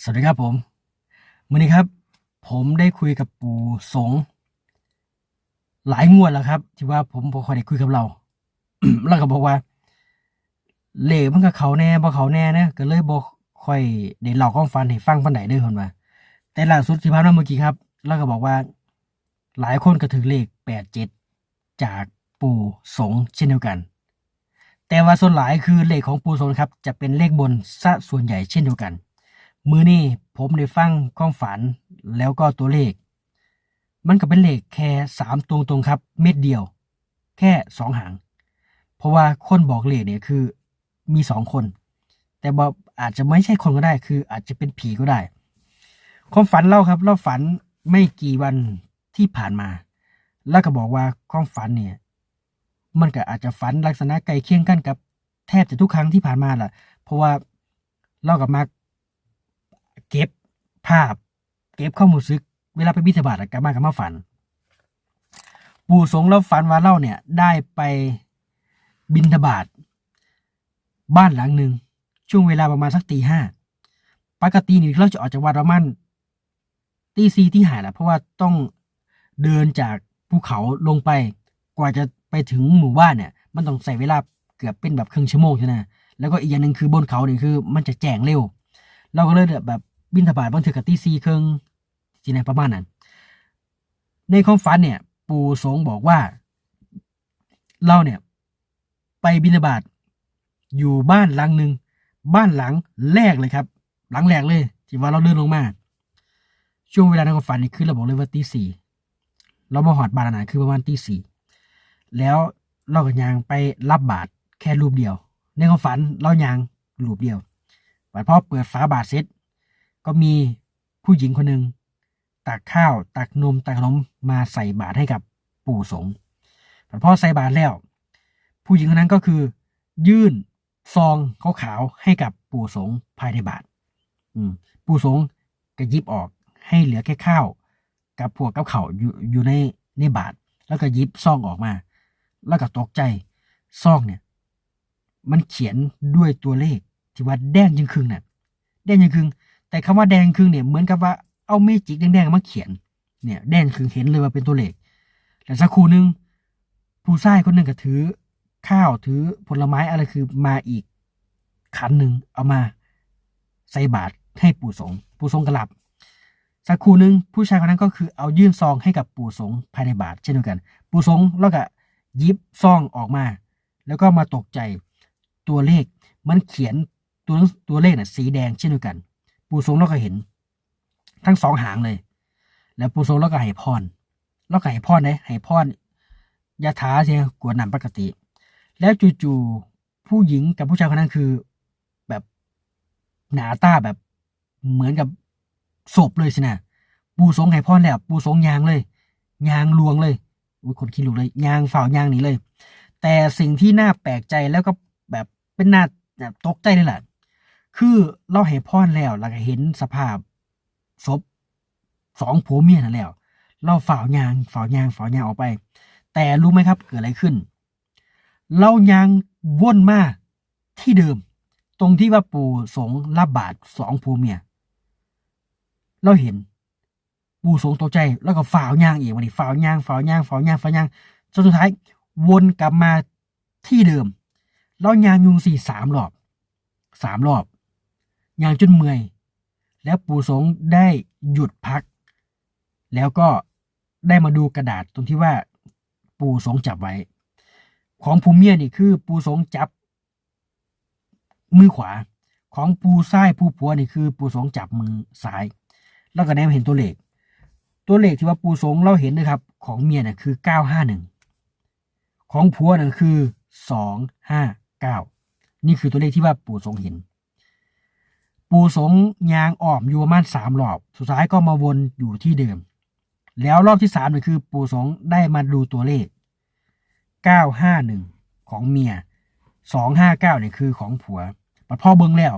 สวัสดีครับผมวันนี้ครับ ผมได้คุยกับปู่สงหลายงวดแล้วครับ ที่ว่าผมบ่ค่อยได้คุยกับเราแล้วก็บอกว่าเลขมันก็เขาแน่บ่เขาแน่นะก็เลยบ่ค่อยได้เล่าความฝันให้ฟังปานใดเด้อเพิ่นว่าแต่ล่าสุดที่ผ่านมาเมื่อกี้ครับแล้วก็บอกว่า หลายคนก็ถือเลข87จากปู่สงเช่นเดียวกัน แต่ว่าส่วนหลายคือเลขของปู่สงครับ จะเป็นเลขบนซะส่วนใหญ่เช่นเดียวกัน มือนี้ผมได้ฟังความฝันแล้วก็ตัวเลข มันก็เป็นเลขแค่สามตรงตรงครับ เม็ดเดียว แค่สองหาง เพราะว่าคนบอกเลขเนี่ยคือมีสองคน แต่บอกอาจจะไม่ใช่คนก็ได้ คืออาจจะเป็นผีก็ได้ ความฝันเล่าครับเล่าฝันไม่กี่วันที่ผ่านมา แล้วก็บอกว่าความฝันเนี่ย มันก็อาจจะฝันลักษณะใกล้เคียงกันกับแทบจะทุกครั้งที่ผ่านมาแหละเพราะว่าเรากับมัก เก็บภาพ เก็บข้อมูลซึก เวลาไปบิณฑบาตกลับมากับมาฝัน ปู่สงแล้วฝันว่าเล่าเนี่ย ได้ไปบินทบาทบ้านหลังหนึ่งช่วงเวลาประมาณสักตีห้าปกตินี่เราจะออกจากวัดประมาณตีสี่ที่หาแหละเพราะว่าต้องเดินจากภูเขาลงไป กว่าจะไปถึงหมู่บ้านเนี่ย มันต้องใส่เวลาเกือบเป็นแบบครึ่งชั่วโมงใช่ไหมแล้วก็อีกอย่างหนึ่งคือบนเขาเนี่ยคือ มันจะแจ้งเร็ว เราก็เลยแบบ บินทบาทบางทีกับตีซีเครื่องจีนประมาณนั้น ในความฝันเนี่ย ปู่สงบอกว่า เราเนี่ย ไปบินทบาทอยู่บ้านหลังหนึ่งบ้านหลังแรกเลยครับ หลังแรกเลยที่ว่าเราเลื่อนลงมาช่วงเวลาในความฝันนี่คือเราบอกเลยว่าตีสี่เรามาหอดบานอันนั้นคือประมาณตีสี่แล้วเราก็ยางไปรับบาทแค่รูปเดียว ในความฝันเรายางรูปเดียวบัดพอเปิดฝาบาทเสร็จ ก็มีผู้หญิงคนหนึ่งตักข้าวตักนมตักขนมมาใส่บาตรให้กับปู่สงฆ์พอใส่บาตรแล้ว ผู้หญิงคนนั้นก็คือ ยื่นซองขาวๆให้กับปู่สงฆ์ภายในบาตรปู่สงฆ์ก็ยิบออกให้เหลือแค่ข้าวกับพวกกับเขาอยู่อยู่ในในบาตรแล้วก็ยิบซองออกมา แล้วก็ตกใจซองเนี่ย มันเขียนด้วยตัวเลขที่ว่าแดงยังครึ่งน่ะแดงยังครึ่ง แต่คำว่าแดงครึ่งเนี่ยเหมือนกับว่าเอาเมจิกแดงๆมาเขียน เนี่ยแดงครึ่งเห็นเลยว่าเป็นตัวเลขแต่สักครู่นึงผู้ชายคนหนึ่งก็ถือ ข้าวถือผลไม้อะไรคือมาอีกขันหนึ่งเอามาใส่บาตรให้ปู่สงปู่สงกระลับ สักครู่นึงผู้ชายคนนั้นก็คือเอายื่นซองให้กับปู่สงภายในบาตรเช่นเดียวกัน ปู่สงแล้วก็ยิบซองออกมา แล้วก็มาตกใจตัวเลขมันเขียนตัวตัวเลขน่ะสีแดงเช่นเดียวกัน ปู่สงเราก็เห็น ทั้งสองหางเลย แล้วปู่สงเราก็ให้พรเราก็ให้พรเลยให้พรยาถาเสียกวดน้ำปกติ แล้วจู่ๆผู้หญิงกับผู้ชายคนนั้นคือ แบบหนาตาแบบเหมือนกับศพเลยสินะปู่สงฆ์ให้พรแล้วปู่สงยางเลยยางลวงเลยอุ้ยคนขี้ลุกเลยยางฝ่าวยางหนี้เลย แต่สิ่งที่น่าแปลกใจแล้วก็แบบเป็นน่าแบบตกใจเลยแหละ คือเราให้พรแล้วเราก็เห็นสภาพศพสองผัวเมียนั่นแล้ว เราฝ่าวยางฝ่าวยางฝ่าวยางออกไป แต่รู้ไหมครับเกิดอะไรขึ้น เรายังวนมาที่เดิม ตรงที่ว่าปู่สงรับบาตรสองผัวเมีย เราเห็น ปู่สงตกใจแล้วก็ฝ่าวยางอีกวันนี้ฝ่าวยางฝ่าวยางฝ่าวยางฝ่าวยางจนสุดท้ายวนกลับมาที่เดิม เรายางยุงสี่สามรอบสามรอบ ยางจนเมื่อย แล้วปู่สงได้หยุดพัก แล้วก็ได้มาดูกระดาษตรงที่ว่าปู่สงจับไว้ ของภูเมียนี่คือ ปู่สงจับ มือขวา ของปู่ซ้ายผู้ผัวนี่คือ ปู่สงจับมือซ้าย แล้วก็แนมเห็นตัวเลข ตัวเลขที่ว่าปู่สงเราเห็นนะครับ ของเมียน่ะคือเก้าห้าหนึ่งของผัวนั่นคือสองห้าเก้านี่คือตัวเลขที่ว่าปู่สงเห็น ปู่สงยางอ้อมอยู่ประมาณสามรอบ สุดท้ายก็มาวนอยู่ที่เดิม แล้วรอบที่สามเนี่ยคือ ปู่สงได้มาดูตัวเลขเก้าห้าหนึ่งของเมียสองห้าเก้าเนี่ยคือของผัวปัดพ่อเบิ้งแล้ว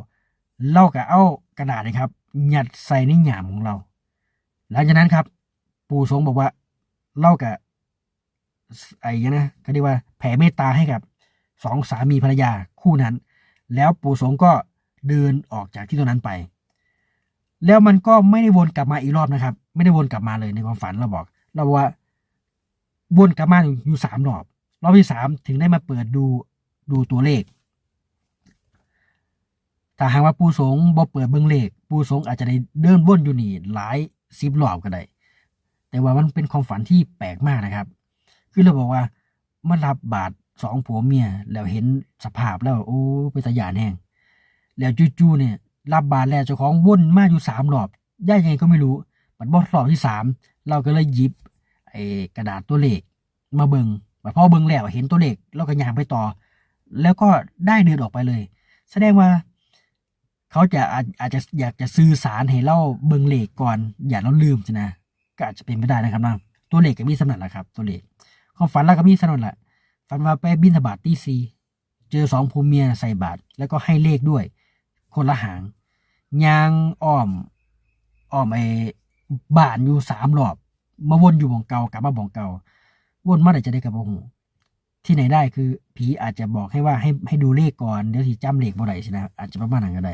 เล่ากับเอากระดาษนะครับ หยัดใส่ในหยามของเรา หลังจากนั้นครับ ปู่สงบอกว่าเล่ากับไอ้นะเขาเรียกว่าแผ่เมตตาให้กับสองสามีภรรยาคู่นั้น แล้วปู่สงก็ เดินออกจากที่ตรงนั้นไป แล้วมันก็ไม่ได้วนกลับมาอีกรอบนะครับ ไม่ได้วนกลับมาเลยในความฝันเราบอก เราว่าวนกลับมาอยู่สามรอบรอบที่สามถึงได้มาเปิดดูดูตัวเลขถ้าหากว่าปูสงบ่เปิดเบิ่งเลข ปูสงอาจจะได้เดินวนอยู่นี่หลายสิบรอบก็ได้ แต่ว่ามันเป็นความฝันที่แปลกมากนะครับ คือเราบอกว่ามันรับบาทสองผัวเมียแล้วเห็นสภาพแล้ว โอ้เป็นตาหยานแห้ง แล้วจู่ๆเนี่ย รับบาทแล้วเจ้าของวนมาอยู่สามรอบย่ายังไงก็ไม่รู้บัดบอสรอบที่สามเราก็เลยหยิบไอ้กระดาษตัวเลขมาเบิงบัดพอเบิงแล้วเห็นตัวเลขเราก็ยางไปต่อ แล้วก็ได้เดินออกไปเลย แสดงว่า เขาจะอาจอาจจะอยากจะสื่อสารให้เราเบิงเลขก่อน อย่าเราลืมสินะก็อาจจะเป็นไปได้นะครับนะตัวเลขก็มีสำนักแหละครับ ตัวเลขความฝันเราก็มีสำนักแหละฝันว่าไปบินธบาตตีซีเจอสองผัวเมียใส่บาตรแล้วก็ให้เลขด้วย คนละหางยางอ้อมอ้อมไอ้บ้านอยู่สามรอบมาวนอยู่บ่องเก่ากลับมาบ่องเก่าวนมาได้จะได้กับบ่หูที่ไหนได้คือผีอาจจะบอกให้ว่าให้ให้ดูเลขก่อนเดี๋ยวสิจำเลขบ่ได้สินะอาจจะประมาณนั้นก็ได้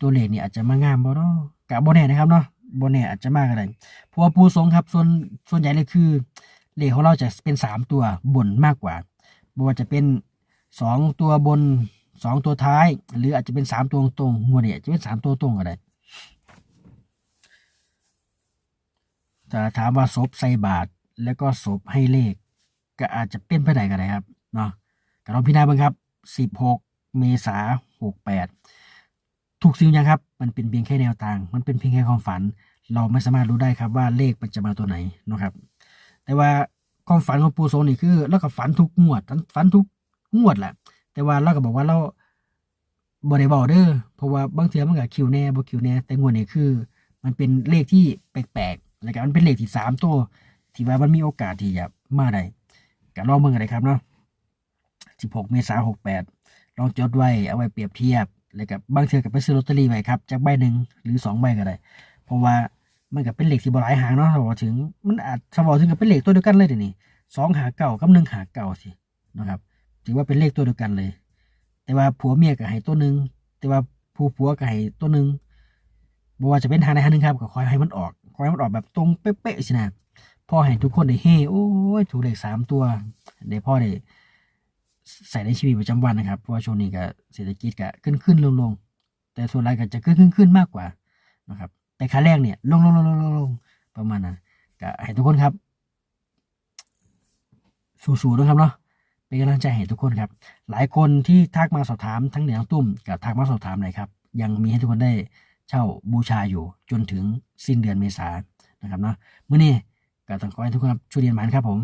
ตัวเลขนี่อาจจะมางามบ่เนาะกะบ่แน่นะครับเนาะบ่แน่อาจจะมากก็ได้เพราะว่าปูสงครับส่วนส่วนใหญ่เลยคือ เลขของเราจะเป็นสามตัวบนมากกว่าบ่ว่าจะเป็นสองตัวบน สองตัวท้าย หรืออาจจะเป็นสามตัวตรงงวดเนี่ยจะเป็นสามตัวตรงก็ได้แต่ถามว่าศพใส่บาทแล้วก็ศพให้เลข ก็อาจจะเป็นไปได้ก็ได้ครับเนาะก็ลองพิจารณาบ้างครับสิบหกเมษาหกแปดถูกสิ่งย่างครับ มันเป็นเพียงแค่แนวทาง มันเป็นเพียงแค่ความฝัน เราไม่สามารถรู้ได้ครับว่าเลขมันจะมาตัวไหนนะครับ แต่ว่าความฝันของปูโซนี่คือเราก็ฝันทุกงวดฝันทุกงวดแหละ แต่ว่าเราก็บอกว่าเราบริบอเดอร์เพราะว่าบางเทีมันก็คิวแน่บ่คิวแน่แต่งวดนี้คือ มันเป็นเลขที่แปลกๆแล้วก็มันเป็นเลขที่สามตัวที่ว่ามันมีโอกาสที่จะมาได้ก็ลองเบิ่งกันเลยครับเนาะ16เมษายน68ลองจดไว้เอาไว้เปรียบเทียบแล้วกับบางเทือกับไปซื้อลอตเตอรี่ไว้ครับจากใบหนึ่งหรือสองใบก็ได้เพราะว่ามันก็เป็นเลขที่บหลายหางเนาะถ้าบอกถึงมันอาจถ้าบอกถึงกับเป็นเลขตัวเดียวกันเลยเดี๋ยวนี้สองหาเก่ากับหนึ่งหาเก่าสินะครับ ถือว่าเป็นเลขตัวเดียวกันเลย แต่ว่าผัวเมียก็ให้ตัวหนึ่งแต่ว่าผู้ผัวก็ให้ตัวหนึ่งบอกว่าจะเป็นทางใดทางหนึ่งครับก็คอยให้มันออกคอยให้มันออกแบบตรงเป๊ะๆสินะพ่อให้ทุกคนได้เฮ้โอ้ยถูกเลขสามตัวได้พ่อได้ใส่ในชีวิตประจำวันนะครับ เพราะว่าช่วงนี้ก็เศรษฐกิจก็ขึ้นขึ้นลงลงแต่ส่วนรายก็จะขึ้นขึ้นขึ้นมากกว่านะครับ แต่ค่าแรกเนี่ยลงลงลงลงลงลงประมาณนั้นก็ให้ทุกคนครับ สู้ๆนะครับเนาะ เป็นกำลังใจให้ทุกคนครับ หลายคนที่ทักมาสอบถามทั้งเหนียงตุ้มกับทักมาสอบถามเลยครับ ยังมีให้ทุกคนได้เช่าบูชาอยู่จนถึงสิ้นเดือนเมษายนนะครับเนาะเมื่อนี้ก็ต้องขอให้ทุกคนครับช่วยเรียนหมันครับผม